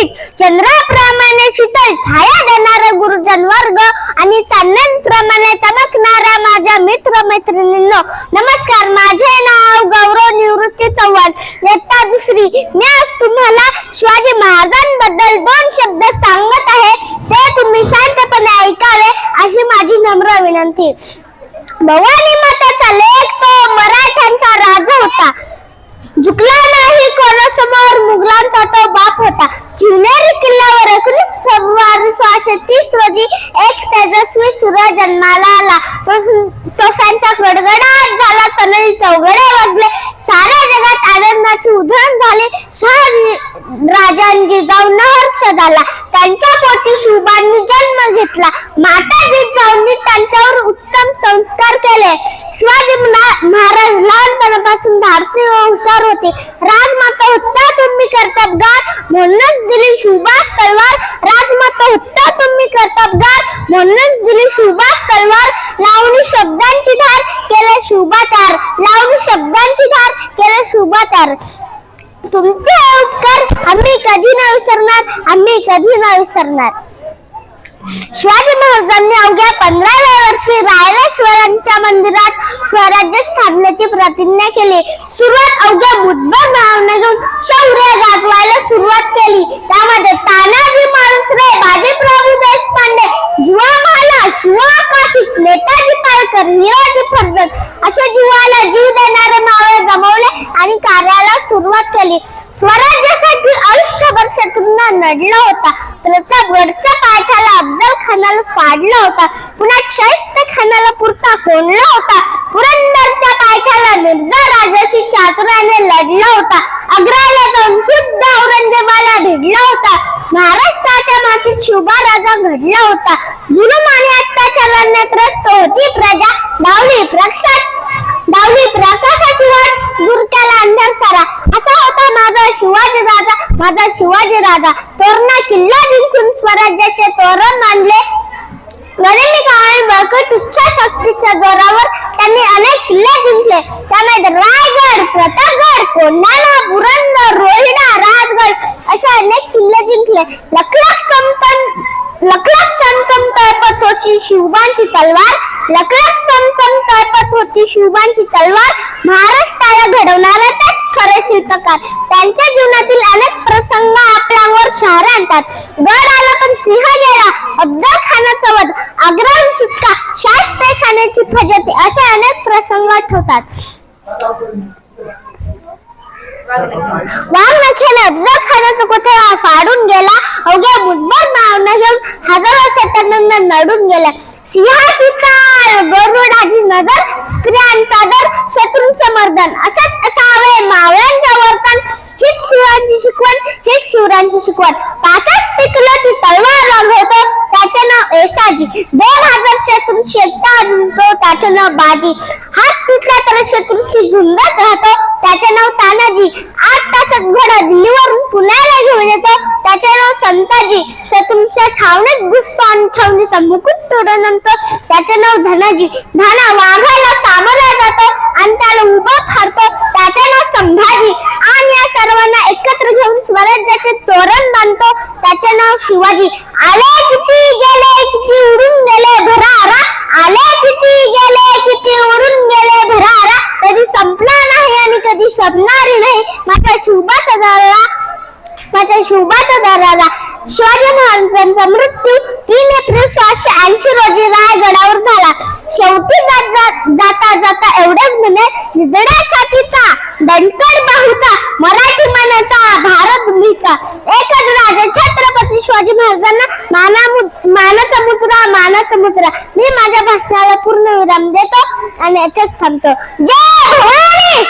शीत चंद्राप्रमाणे शीतल छाया देणारा गुरुजन वर्ग आणि चांदण्याप्रमाणे चमकणारा माझ्या मित्र मैत्रिणींनो नमस्कार. माझे नाव गौरव निवृत्ती चव्हाण. इयत्ता दुसरी. मी आज तुम्हाला शिवाजी महाराजांबद्दल दोन शब्द सांगत आहे. ते तुम्ही शांतपणे ऐकावे अशी माझी नम्र विनंती. भवानी माताचा लेख तो मराठ्यांचा राजा होता. झुकला नाही कोणासमोर. मुघलांचा तो बाप होता. शिवनेरी किल्ल्यावर एकोणीस फेब्रुवारी सोळाशे तीस रोजी एक तेजस्वी सूर्य जन्माला आला. तो तोफ्यांचा गडगडाट झाला. सनई चौघडे वाजले. साऱ्या जगात आनंदाची उधळण झाली. शहर राजांनी जाऊन हर्ष झाला. त्यांच्या पोटी शिवबांनी जन्म घेतला. माता जिजाऊंनी त्यांच्यावर उत्तम संस्कार केले. शिवाजी महाराज लहानपणापासून धाडसी व हुशार होते. राजमाता उत्तम कर्तबगार म्हणूनच दिली सुभाष तलवार राजमाता उत्ता तुम्ही कर्तबगार म्हणूनच दिली सुभाष तलवार लावणी शब्दांची धार केले शिवबातार लावणी शब्दांची धार केले शिवबातार तुमचे उपकार आम्ही कधी नाही विसरणार आम्ही कधी नाही विसरणार. शिवाजी महाराजांनी अवघ्या पंधराव्या वर्षी रायरेश्वरांच्या मंदिरात स्वराज्य स्थापनेची प्रतिज्ञा केली. सुरुवात अवघ्या मुठभर नावाने शौर्य गाजवायला सुरुवात केली. त्यामध्ये तानाजी मालुसरे बाजीप्रभू देशपांडे जुवा माला शिवा काशिक नेताजी पालकर हिराजी फर्जत असे जीवाला जीव देणारे मावळे गमावले आणि कार्याला सुरुवात केली. स्वराज्यासाठी आयुष्यभर शत्रूंना नडला होता. प्रतापगडच्या पायथ्याला अफजल खानाला फाडला होता. पुन्हा शैस्त खानाला पुरता कोंडला होता. पुरंदरच्या पायथ्याला राजा राजाशी चातुराने लढला होता. अग्राला जाऊन खुद्द औरंगजेबाला भिडला होता. महाराष्ट्राच्या मातीत शुभा राजा घडला होता. जुलूम आणि अत्याचाराने त्रस्त होती प्रजा. डावली प्रक्षात डावली प्रकाशाची वाट दूर अंधार सारा. असा होता माझा शिवाजी राजा. माझा शिवाजी राजा. तोरणा किल्ला जिंकून स्वराज्याचे तोरण मांडले गनिमी काळी बळकट इच्छा शक्तीच्या जोरावर त्यांनी अनेक किल्ले जिंकले. त्यामध्ये राय प्रतापगड कोंढाणा पुरंदर रोहिणा राजगड अशा अनेक किल्ले जिंकले. लखलख चमचम लखलख चमचम तळपत होती शिवबांची तलवार लखलख चमचम तळपत होती शिवबांची तलवार महाराष्ट्राला घडवणारे तेच खरे शिल्पकार. त्यांच्या जीवनातील अनेक प्रसंग आपल्यावर शहर आणतात. गड आला पण सिंह गेला अफजल खानाचा वध आग्राहून सुटका शास्त्र खाण्याची फजती अशा अनेक प्रसंग आठवतात. वाघ नखेने जर खानाचा कुठे फाडून गेला. अवघ्या मुठभर नाव घेऊन हजारो सत्यानंद नडून गेला. सिंहाची चाल गरुडाची नजर स्त्रियांचा दर शत्रूंचे मर्दन. असंच असावे मावळ्यांचे वर्तन. हीच शिवांची शिकवण हीच शिवरांची शिकवण. पासष्ट किलोची तलवार होतो. त्याचे नाव एसाजी. दोन हजार शत्रू त्याचं नाव बाजी. हात तुटला तर शत्रूची झुंजत राहतो. त्याचे नाव तानाजी. आठ तासात घोडा दिल्लीवरून पुण्याला घेऊन येतो. त्याचे नाव संताजी. शत्रूच्या छावणीत घुसतो आणि छावणीचा मुकुट तोडून आणतो. त्याचे नाव धनाजी. धाना वाघाला घेऊन स्वराज्याचे तोरण बांधतो त्याचे नाव शिवाजी. आले किती गेले किती उडून गेले भरारा. आले किती गेले किती उडून गेले भरारा. कधी संपला नाही आणि कधी संपणारी नाही. माझा शुभाचा दरारा माझ्या शुभाचा दरारा शिवाजी महाराजांचा मृत्यू तीन एप्रिल सोळाशे ऐंशी रोजी रायगडावर झाला. शेवटी जात- जाता जाता एवढेच म्हणे निधड्या छातीचा दणकट बाहूचा मराठी भारत एकच राजा छत्रपती शिवाजी महाराजांना माना मानाचा मुद्रा मानाचा मुद्रा मी माझ्या भाषणाला पूर्ण विराम देतो आणि येथेच थांबतो. जय भवानी!